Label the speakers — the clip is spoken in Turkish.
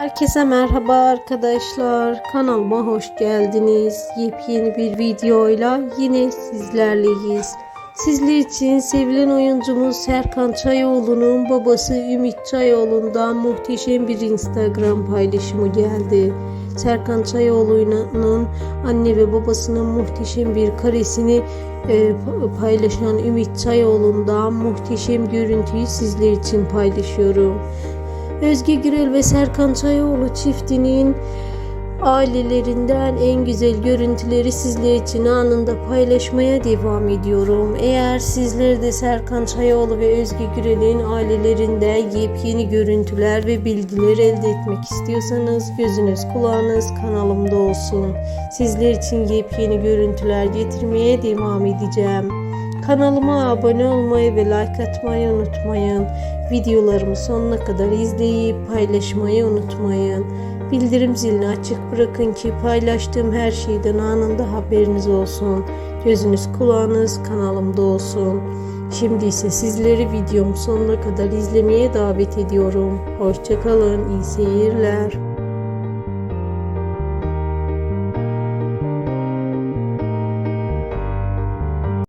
Speaker 1: Herkese merhaba arkadaşlar. Kanalıma hoş geldiniz. Yepyeni bir videoyla yine sizlerleyiz. Sizler için sevilen oyuncumuz Serkan Çayoğlu'nun babası Ümit Çayoğlu'ndan muhteşem bir Instagram paylaşımı geldi. Serkan Çayoğlu'nun anne ve babasının muhteşem bir karesini e, paylaşan Ümit Çayoğlu'ndan muhteşem görüntüyü sizler için paylaşıyorum. Özge Gürel ve Serkan Çayoğlu çiftinin ailelerinden en güzel görüntüleri sizler için anında paylaşmaya devam ediyorum. Eğer sizler de Serkan Çayoğlu ve Özge Gürel'in ailelerinden yepyeni görüntüler ve bilgiler elde etmek istiyorsanız gözünüz kulağınız kanalımda olsun. Sizler için yepyeni görüntüler getirmeye devam edeceğim. Kanalıma abone olmayı ve like atmayı unutmayın. Videolarımı sonuna kadar izleyip paylaşmayı unutmayın. Bildirim zilini açık bırakın ki paylaştığım her şeyden anında haberiniz olsun. Gözünüz kulağınız kanalımda olsun. Şimdi ise sizleri videomu sonuna kadar izlemeye davet ediyorum. Hoşçakalın, iyi seyirler.